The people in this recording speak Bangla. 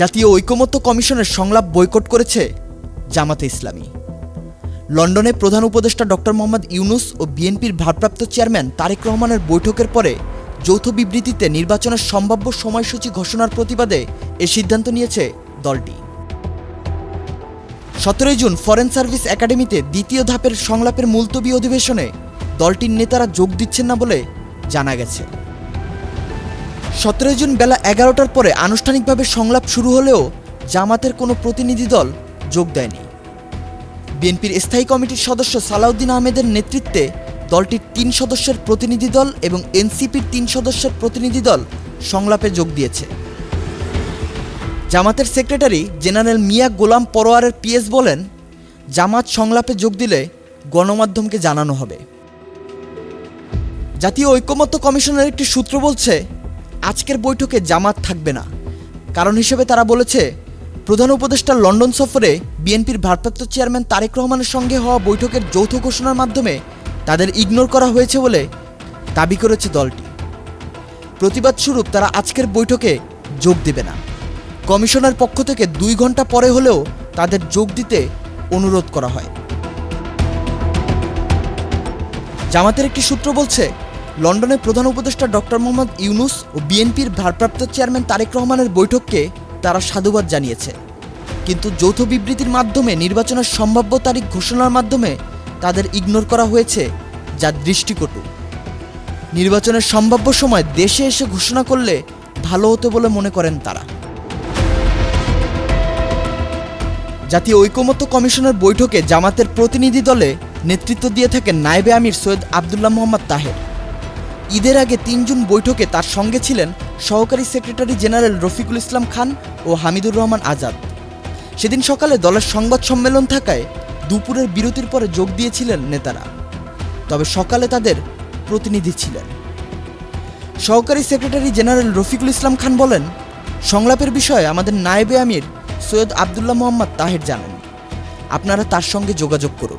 জাতীয় ঐকমত্য কমিশনের সংলাপ বয়কট করেছে জামাতে ইসলামী। লন্ডনে প্রধান উপদেষ্টা ডক্টর মোহাম্মদ ইউনুস ও বিএনপির ভারপ্রাপ্ত চেয়ারম্যান তারেক রহমানের বৈঠকের পরে যৌথ বিবৃতিতে নির্বাচনের সম্ভাব্য সময়সূচি ঘোষণার প্রতিবাদে এ সিদ্ধান্ত নিয়েছে দলটি। সতেরোই জুন ফরেন সার্ভিস একাডেমিতে দ্বিতীয় ধাপের সংলাপের মুলতবি অধিবেশনে দলটির নেতারা যোগ দিচ্ছেন না বলে জানা গেছে। সতেরোই জুন বেলা এগারোটার পরে আনুষ্ঠানিকভাবে সংলাপ শুরু হলেও জামাতের কোনো প্রতিনিধি দল যোগ দেয়নি। বিএনপির স্থায়ী কমিটির সদস্য সালাউদ্দিন আহমেদের নেতৃত্বে দলটির তিন সদস্যের প্রতিনিধি দল এবং এনসিপির তিন সদস্যের প্রতিনিধি দল সংলাপে যোগ দিয়েছে। জামাতের সেক্রেটারি জেনারেল মিয়া গোলাম পরোয়ারের পিএস বলেন, জামাত সংলাপে যোগ দিলে গণমাধ্যমকে জানানো হবে। জাতীয় ঐকমত্য কমিশনের একটি সূত্র বলছে আজকের বৈঠকে জামাত থাকবে না। কারণ হিসেবে তারা বলেছে, প্রধান উপদেষ্টা লন্ডন সফরে বিএনপির ভারপ্রাপ্ত চেয়ারম্যান তারেক রহমানের সঙ্গে হওয়া বৈঠকের যৌথ ঘোষণার মাধ্যমে তাদের ইগনোর করা হয়েছে বলে দাবি করেছে দলটি। প্রতিবাদ স্বরূপ তারা আজকের বৈঠকে যোগ দেবে না। কমিশনের পক্ষ থেকে দুই ঘণ্টা পরে হলেও তাদের যোগ দিতে অনুরোধ করা হয়। জামাতের একটি সূত্র বলছে লন্ডনে প্রধান উপদেষ্টা ডক্টর মোহাম্মদ ইউনুস ও বিএনপির ভারপ্রাপ্ত চেয়ারম্যান তারেক রহমানের বৈঠককে তারা সাধুবাদ জানিয়েছে। কিন্তু যৌথ বিবৃতির মাধ্যমে নির্বাচনের সম্ভাব্য তারিখ ঘোষণার মাধ্যমে তাদের ইগনোর করা হয়েছে যা দৃষ্টিকটু। নির্বাচনের সম্ভাব্য সময় দেশে এসে ঘোষণা করলে ভালো হতো বলে মনে করেন তারা। জাতীয় ঐকমত্য কমিশনের বৈঠকে জামাতের প্রতিনিধি দলে নেতৃত্ব দিয়ে থাকেন নায়েবে আমির সৈয়দ আবদুল্লাহ মোহাম্মদ তাহের। ঈদের আগে তিন জুন বৈঠকে তার সঙ্গে ছিলেন সহকারী সেক্রেটারি জেনারেল রফিকুল ইসলাম খান ও হামিদুর রহমান আজাদ। সেদিন সকালে দলের সংবাদ সম্মেলন থাকায় দুপুরের বিরতির পরে যোগ দিয়েছিলেন নেতারা। তবে সকালে তাদের প্রতিনিধি ছিলেন। সহকারী সেক্রেটারি জেনারেল রফিকুল ইসলাম খান বলেন, সংলাপের বিষয়ে আমাদের নায়েবে আমির সৈয়দ আবদুল্লাহ মোহাম্মদ তাহের জানান। আপনারা তার সঙ্গে যোগাযোগ করুন।